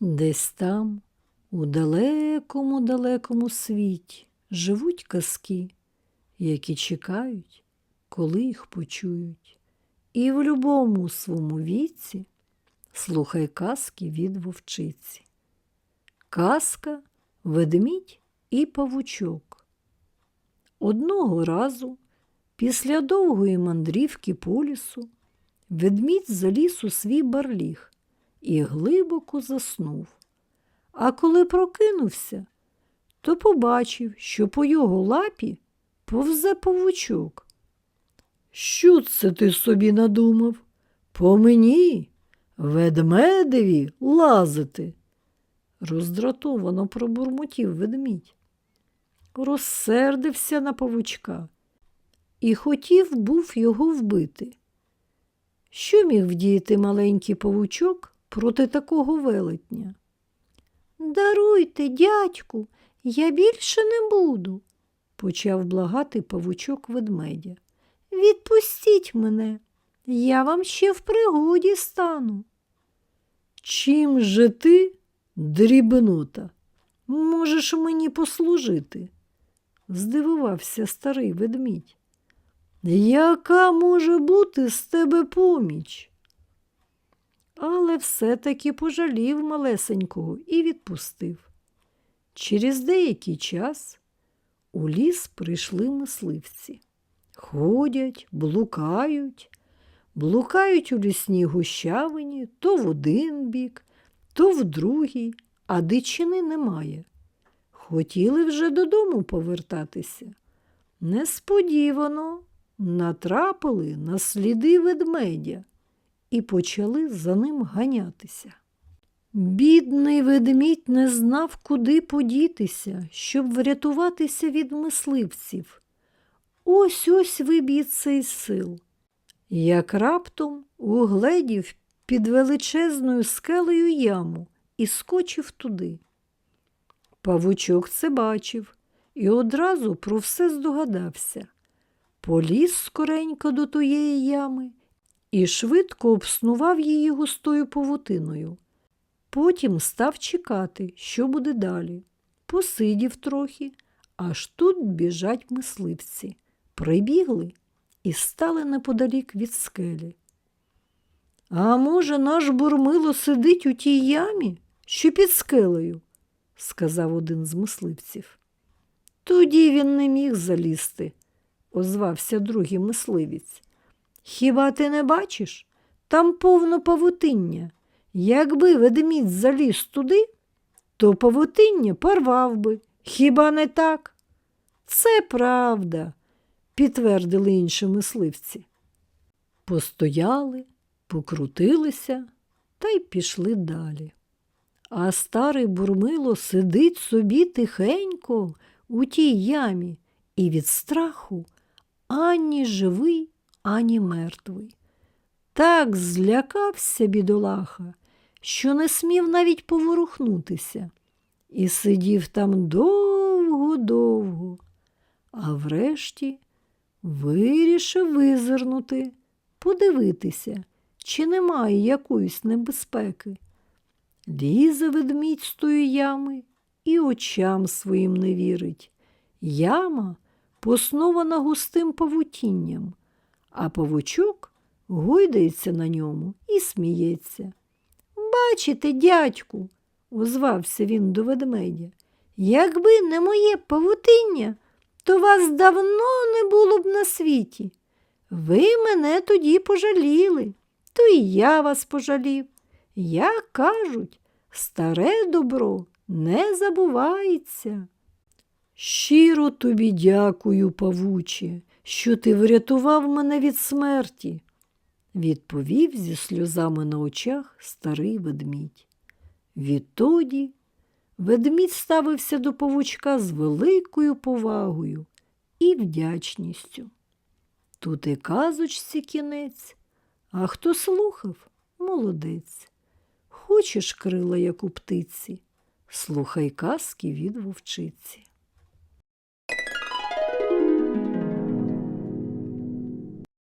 Десь там, у далекому далекому світі, живуть казки, які чекають, коли їх почують. І в любому своєму віці слухай казки від вовчиці. Казка ведмідь і павучок. Одного разу, після довгої мандрівки по лісу, ведмідь заліз у свій барліг і глибоко заснув. А коли прокинувся, то побачив, що по його лапі повзе павучок. Що це ти собі надумав? По мені, ведмедеві, лазити. Роздратовано пробурмотів ведмідь. Розсердився на павучка і хотів був його вбити. Що міг вдіяти маленький павучок проти такого велетня? Даруйте, дядьку, я більше не буду, почав благати павучок ведмедя. Відпустіть мене, я вам ще в пригоді стану. Чим же ти, дрібнота, можеш мені послужити? здивувався старий ведмідь. Яка може бути з тебе поміч? Але все-таки пожалів малесенького і відпустив. Через деякий час у ліс прийшли мисливці. Ходять, блукають, блукають у лісній гущавині то в один бік, то в другий, а дичини немає. Хотіли вже додому повертатися. Несподівано натрапили на сліди ведмедя і почали за ним ганятися. Бідний ведмідь не знав, куди подітися, щоб врятуватися від мисливців. Ось ось виб'ється із сил. Як раптом угледів під величезною скелею яму і скочив туди. Павучок це бачив і одразу про все здогадався. Поліз скоренько до тієї ями і швидко обснував її густою павутиною. Потім став чекати, що буде далі. Посидів трохи, аж тут біжать мисливці. Прибігли і стали неподалік від скелі. А може, наш бурмило сидить у тій ямі, що під скелею? сказав один з мисливців. Тоді він не міг залізти, озвався другий мисливець. Хіба ти не бачиш? Там повно павутиння. Якби ведмідь заліз туди, то павутиння порвав би. Хіба не так? Це правда, підтвердили інші мисливці. Постояли, покрутилися та й пішли далі. А старий бурмило сидить собі тихенько у тій ямі і від страху ані живий, ані мертвий. Так злякався бідолаха, що не смів навіть поворухнутися, і сидів там довго-довго, а врешті вирішив визирнути, подивитися, чи немає якоїсь небезпеки. Лізе ведмідь з тої ями і очам своїм не вірить. Яма поснована густим павутінням, а павучок гойдається на ньому і сміється. Бачите, дядьку, озвався він до ведмедя, якби не моє павутиння, то вас давно не було б на світі. Ви мене тоді пожаліли, то і я вас пожалів. Як кажуть, старе добро не забувається. Щиро тобі дякую, павуче, що ти врятував мене від смерті, відповів зі сльозами на очах старий ведмідь. Відтоді ведмідь ставився до павучка з великою повагою і вдячністю. Тут і казочці кінець, а хто слухав, молодець. Хочеш крила, як у птиці, слухай казки від вовчиці.